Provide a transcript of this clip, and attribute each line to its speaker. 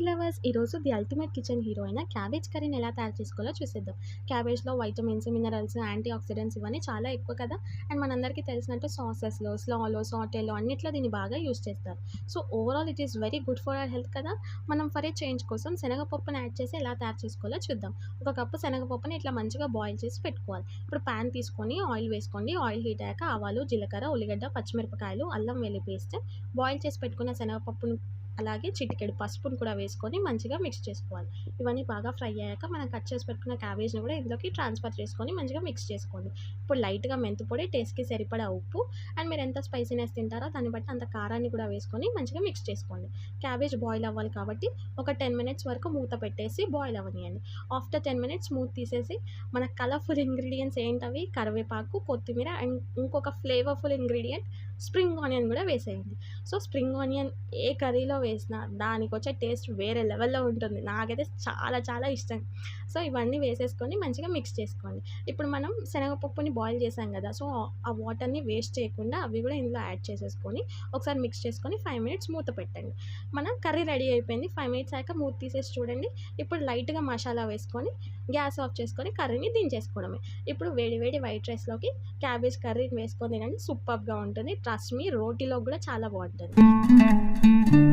Speaker 1: Food lovers ఈరోజు the ultimate kitchen hero అయిన cabbage కర్రీని ఎలా తయారు చేసుకోవాలో చూసేద్దాం. క్యాబేజ్లో వైటమిన్స్ మినరల్స్ యాంటీ ఆక్సిడెంట్స్ ఇవన్నీ చాలా ఎక్కువ కదా? అండ్ మనందరికీ తెలిసినట్టు సాసెస్లో స్లాలో సాటేలో అన్నిట్లో దీన్ని బాగా యూస్ చేస్తారు. So overall it is very good for our health కదా? మనం ఫర్ ఏ చేంజ్ కోసం శనగపప్పుని యాడ్ చేసి ఎలా తయారు చేసుకోవాలో చూద్దాం. ఒక కప్పు శనగపప్పుని ఇట్లా మంచిగా బాయిల్ చేసి పెట్టుకోవాలి. ఇప్పుడు ప్యాన్ తీసుకొని ఆయిల్ వేసుకోండి ఆయిల్ హీట్ అయ్యాక ఆవాలు జీలకర్ర ఉల్లిగడ్డ పచ్చిమిరపకాయలు అల్లం వెల్లి పేస్ట్ బాయిల్ చేసి పెట్టుకున్న శనగపప్పును అలాగే చిటికెడు పసుపును కూడా వేసుకొని మంచిగా మిక్స్ చేసుకోవాలి. ఇవన్నీ బాగా ఫ్రై అయ్యాక మనం కట్ చేసి పెట్టుకున్న క్యాబేజ్ని కూడా ఇందులోకి ట్రాన్స్ఫర్ చేసుకొని మంచిగా మిక్స్ చేసుకోండి. ఇప్పుడు లైట్గా మెంతిపొడి టేస్ట్కి సరిపడా ఉప్పు అండ్ మీరు ఎంత స్పైసీనెస్ తింటారో దాన్ని బట్టి అంత కారాన్ని కూడా వేసుకొని మంచిగా మిక్స్ చేసుకోండి. క్యాబేజ్ బాయిల్ అవ్వాలి కాబట్టి ఒక టెన్ మినిట్స్ వరకు మూత పెట్టేసి బాయిల్ అవ్వనియండి. ఆఫ్టర్ టెన్ మినిట్స్ మూత తీసేసి మన కలర్ఫుల్ ఇంగ్రీడియంట్స్ ఏంటవి? కరివేపాకు కొత్తిమీర అండ్ ఇంకొక ఫ్లేవర్ఫుల్ ఇంగ్రీడియంట్ స్ప్రింగ్ ఆనియన్ కూడా వేసేయండి. సో స్ప్రింగ్ ఆనియన్ ఏ కర్రీలో వేసినా దానికి వచ్చే టేస్ట్ వేరే లెవెల్లో ఉంటుంది. నాకైతే చాలా చాలా ఇష్టం. సో ఇవన్నీ వేసేసుకొని మంచిగా మిక్స్ చేసుకోండి. ఇప్పుడు మనం శనగపప్పుని బాయిల్ చేసాం కదా సో ఆ వాటర్ని వేస్ట్ చేయకుండా అవి కూడా ఇందులో యాడ్ చేసేసుకొని ఒకసారి మిక్స్ చేసుకొని ఫైవ్ మినిట్స్ మూత పెట్టండి. మన కర్రీ రెడీ అయిపోయింది. ఫైవ్ మినిట్స్ అయ్యాక మూత తీసేసి చూడండి. ఇప్పుడు లైట్గా మసాలా వేసుకొని గ్యాస్ ఆఫ్ చేసుకొని కర్రీని దించేసుకోవడమే. ఇప్పుడు వేడి వేడి వైట్ రైస్లోకి క్యాబేజ్ కర్రీని వేసుకొని తినండి. సూపర్గా ఉంటుంది. ట్రస్ట్ మీ రోటీలో కూడా చాలా బాగుంటుంది. também.